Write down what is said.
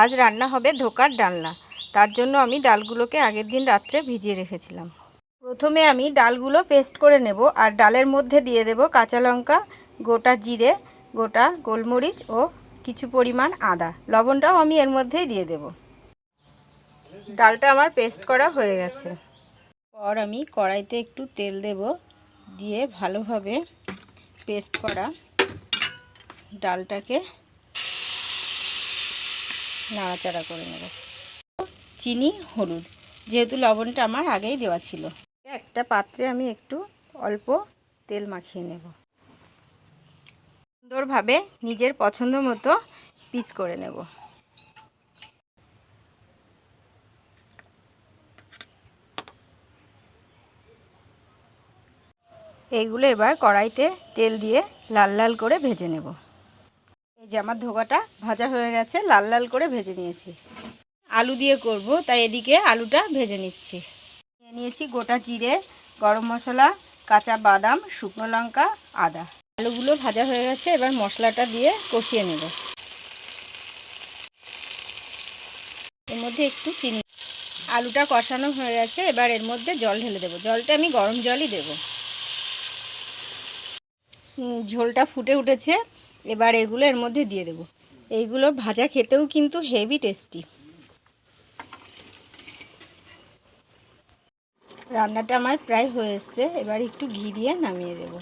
আজ রান্না হবে ধোকার ডালনা। তার জন্য আমি ডালগুলোকে আগের দিন রাত্রে ভিজিয়ে রেখেছিলাম। প্রথমে আমি ডালগুলো পেস্ট করে নেব আর ডালের মধ্যে দিয়ে দেব কাঁচা লঙ্কা, গোটা জিরে, গোটা গোলমরিচ ও কিছু পরিমাণ আদা। লবণটাও আমি এর মধ্যেই দিয়ে দেব। ডালটা আমার পেস্ট করা হয়ে গেছে। পর আমি কড়াইতে একটু তেল দেব দিয়ে ভালোভাবে পেস্ট করা ডালটাকে নাড়াচাড়া করে নেব। চিনি, হলুদ। যেহেতু লবণটা আমার আগেই দেওয়া ছিল। একটা পাত্রে আমি একটু অল্প তেল মাখিয়ে নেব। সুন্দরভাবে নিজের পছন্দ মতো পিস করে নেব। এইগুলো এবার কড়াইতে তেল দিয়ে লাল লাল করে ভেজে নেব। যে আমার ধোকাটা ভাজা হয়ে গেছে, লাল লাল করে ভেজে নিয়েছি। আলু দিয়ে করব, তাই এদিকে আলুটা ভেজে নিচ্ছি। নিয়ে নিয়েছি গোটা জিরে, গরম মশলা, কাঁচা বাদাম, শুকনো লঙ্কা, আদা। আলুগুলো ভাজা হয়ে গেছে, এবার মশলাটা দিয়ে কষিয়ে নেব। এর মধ্যে একটু চিনি। আলুটা কষানো হয়ে গেছে, এবার এর মধ্যে জল ঢেলে দেবো। জলটা আমি গরম জলই দেবো। ঝোলটা ফুটে উঠেছে। এবার এগুলো এর মধ্যে দিয়ে দেব। এইগুলো ভাজা খেতেও কিন্তু হেভি টেস্টি রান্নাটা আমার প্রায় হয়ে এবার একটু ঘি দিয়ে নামিয়ে দেবো।